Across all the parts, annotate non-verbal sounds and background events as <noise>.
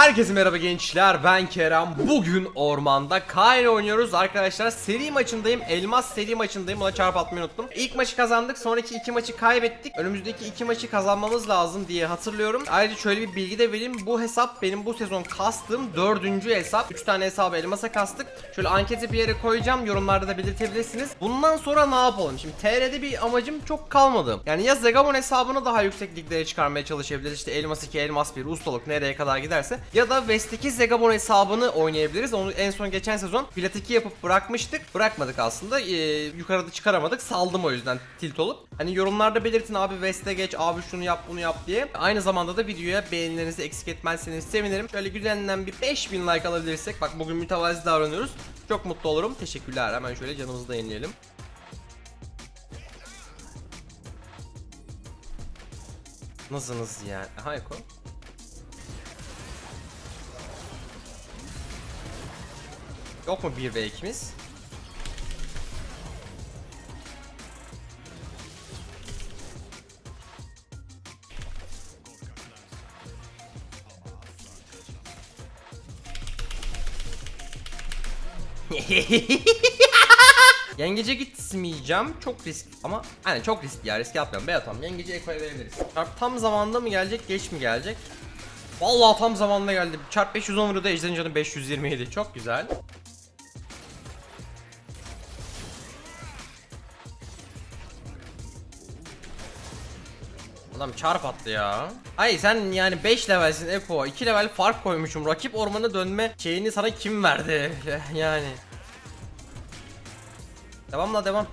Herkese merhaba gençler ben Kerem. Bugün ormanda Kayn oynuyoruz. Arkadaşlar Seri maçındayım elmas seri maçındayım. Ona çarp atmayı unuttum. İlk maçı kazandık sonraki iki maçı kaybettik. Önümüzdeki iki maçı kazanmamız lazım diye hatırlıyorum. Ayrıca şöyle bir bilgi de vereyim. Bu hesap benim bu sezon kastığım dördüncü hesap. 3 tane hesabı elmasa kastık. Şöyle anketi bir yere koyacağım yorumlarda da belirtebilirsiniz. Bundan sonra ne yapalım? Şimdi TR'de bir amacım çok kalmadı. Yani ya Zegamon hesabını daha yüksek liglere çıkarmaya çalışabiliriz İşte elmas 2 elmas 1 ustalık nereye kadar giderse ya da West'teki Zegabon hesabını oynayabiliriz. Onu en son geçen sezon Plat 2 yapıp bırakmıştık. Bırakmadık aslında. Ee, yukarıda çıkaramadık. Saldım o yüzden tilt olup. Hani yorumlarda belirtin abi West'e geç, abi şunu yap, bunu yap diye. Aynı zamanda da videoya beğenilerinizi eksik etmezseniz sevinirim. Şöyle güzelinden bir 5000 like alabilirsek. Bak bugün mütevazi davranıyoruz. Çok mutlu olurum. Teşekkürler. Hemen şöyle canımızı da yenileyelim. Nasılsınız yani? Aha Eko. Yok mu 1 ve 2'miz? <laughs> Yengece gitmeyeceğim. Çok risk ama hani çok risk ya riske atmıyorum. Be atam. Yengece ekoya verebiliriz. Çarp tam zamanında mı gelecek, geç mi gelecek? Vallahi tam zamanında geldi. Çarp 510 vuruyordu. Ejder'in canı 527. Çok güzel. Adam çarp attı ya. Ay sen yani 5 levelsin Eko. 2 level fark koymuşum. Rakip ormana dönme şeyini sana kim verdi? <laughs> yani. Devamla devam.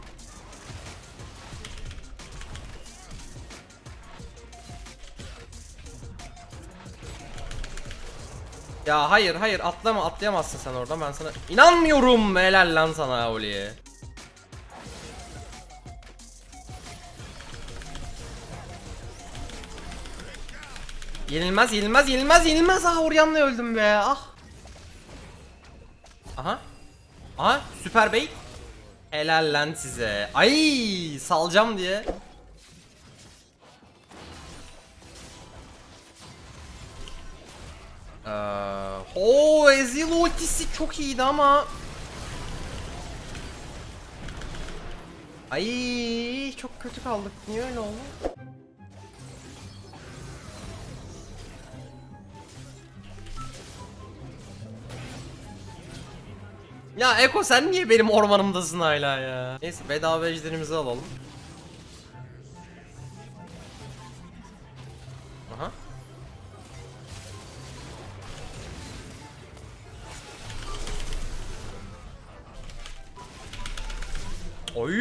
Ya hayır hayır atlama atlayamazsın sen oradan ben sana inanmıyorum helal lan sana Oli'ye. Yenilmez yenilmez yenilmez yenilmez ah Oryan'la öldüm be ah. Aha. Aha süper bey. Helal lan size. Ay salacağım diye. Ee, o Ezreal ultisi çok iyiydi ama. Ay çok kötü kaldık. Niye öyle oldu? Ya Eko sen niye benim ormanımdasın hala ya? Neyse bedava ejderimizi alalım. Aha. Oy.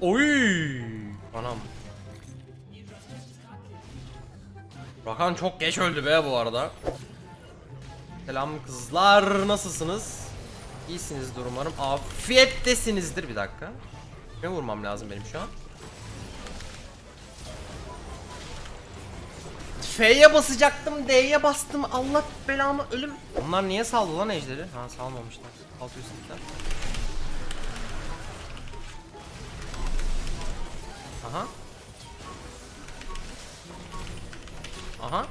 Oy. Rakan çok geç öldü be bu arada. Selam kızlar nasılsınız? İyisinizdir umarım. Afiyettesinizdir bir dakika. Ne vurmam lazım benim şu an? F'ye basacaktım, D'ye bastım. Allah belamı ölüm. Onlar niye saldı lan ejderi? Ha salmamışlar. Alt üstler. Aha. Aha.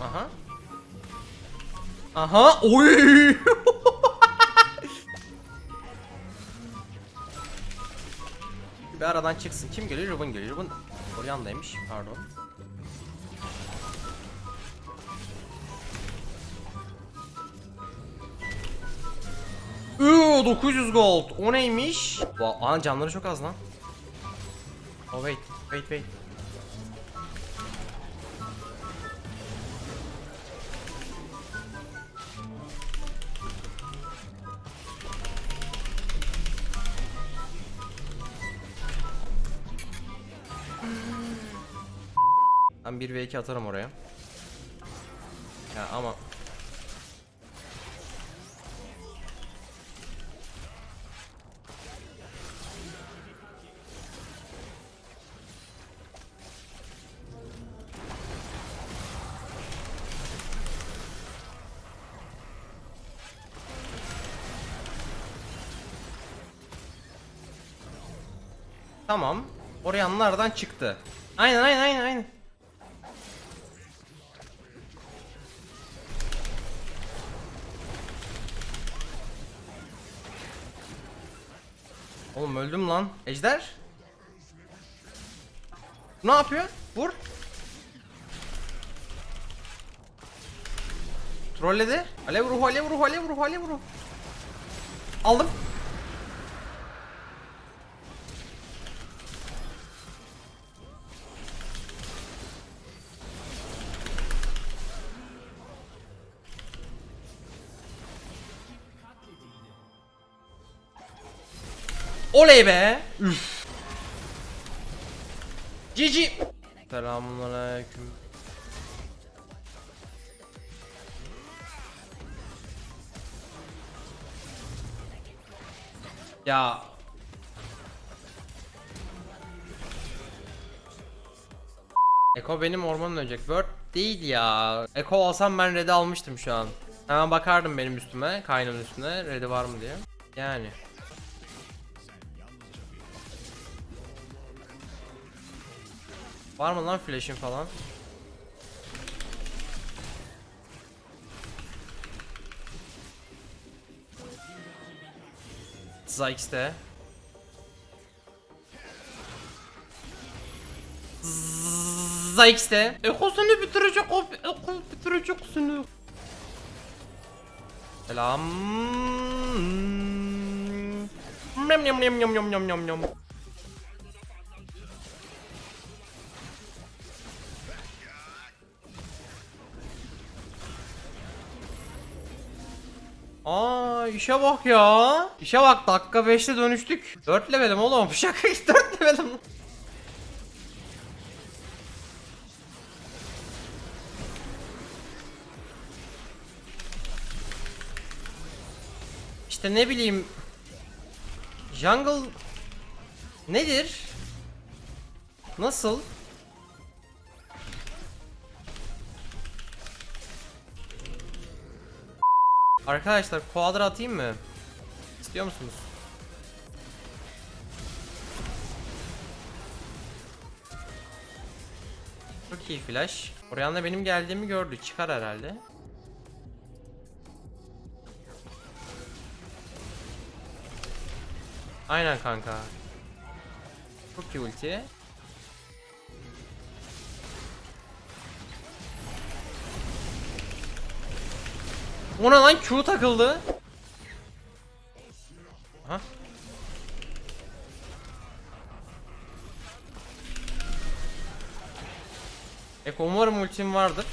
Aha. Aha. Oy. <laughs> Bir aradan çıksın. Kim geliyor? Ruben geliyor. Ruben Orianna'ymış. Pardon. Üuu 900 gold. O neymiş? Aa canları çok az lan. Oh wait, wait, wait. Ben 1 ve 2 atarım oraya. Ya ama Tamam. Oryanlardan çıktı. Aynen aynen aynen aynen. Oğlum öldüm lan. Ejder. Ne yapıyor? Vur. Trolledi. Alev ruhu, alev ruhu, alev ruhu, alev ruhu. Aldım. Oley be. Üf. Cici. Selamünaleyküm. Ya. Eko benim ormanım ölecek. Word değil ya. Eko alsam ben red'i almıştım şu an. Hemen bakardım benim üstüme, kaynın üstüne. Red'i var mı diye. Yani. Var mı lan flash'in falan? Zykes'te. Zykes'te. Eko seni bitirecek o. Eko bitirecek seni. Selam. Nyam nyam nyam nyam nyam nyam nyam işe bak ya. İşe bak dakika 5'te dönüştük. 4 levelim oğlum. Şaka 4 levelim. İşte ne bileyim Jungle nedir? Nasıl? Arkadaşlar quadra atayım mı? İstiyor musunuz? Çok iyi flash. Oraya benim geldiğimi gördü. Çıkar herhalde. Aynen kanka. Çok iyi ulti. Ona lan Q takıldı. Aha. Eko umarım ultim vardır.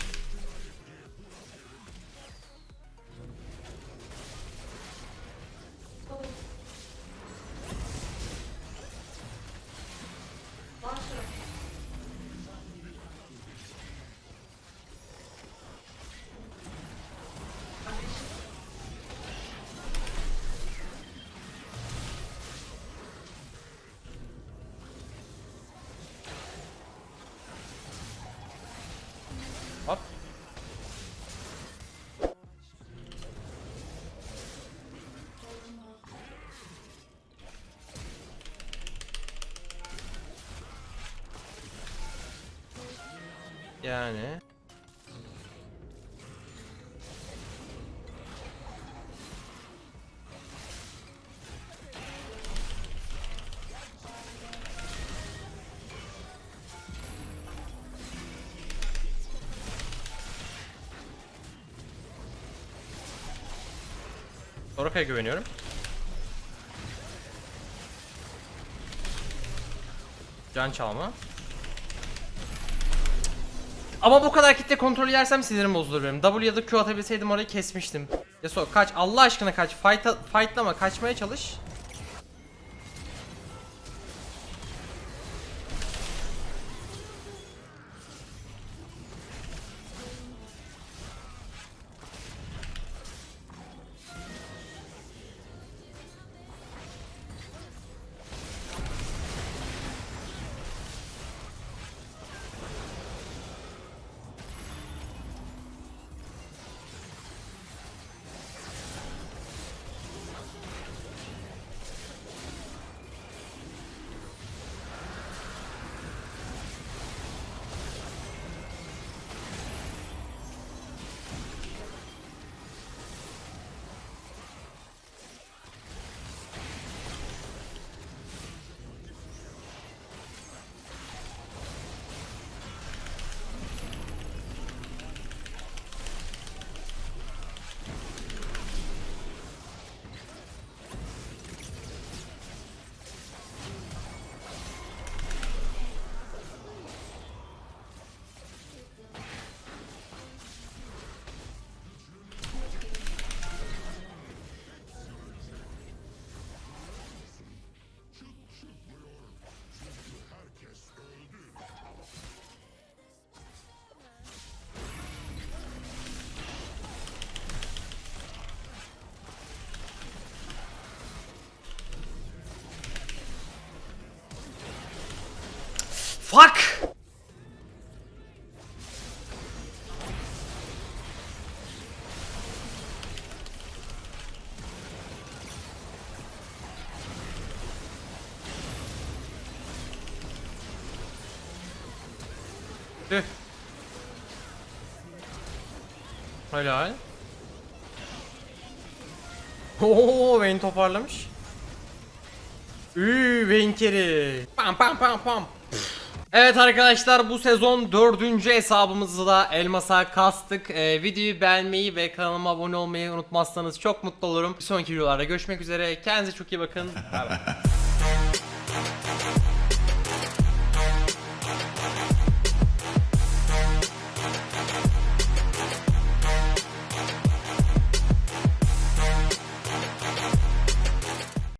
Hop. Yani Soraka'ya güveniyorum. Can çalma. Ama bu kadar kitle kontrolü yersem sinirim bozulur benim. W ya da Q atabilseydim orayı kesmiştim. Yasuo kaç. Allah aşkına kaç. Fight fightlama kaçmaya çalış. Fuck! Tüh. Helal. <laughs> Oo, Vayne toparlamış. Üü, Vayne. Pam pam pam pam. Evet arkadaşlar bu sezon dördüncü hesabımızı da elmasa kastık. Ee, videoyu beğenmeyi ve kanalıma abone olmayı unutmazsanız çok mutlu olurum. Bir sonraki videolarda görüşmek üzere. Kendinize çok iyi bakın. <laughs>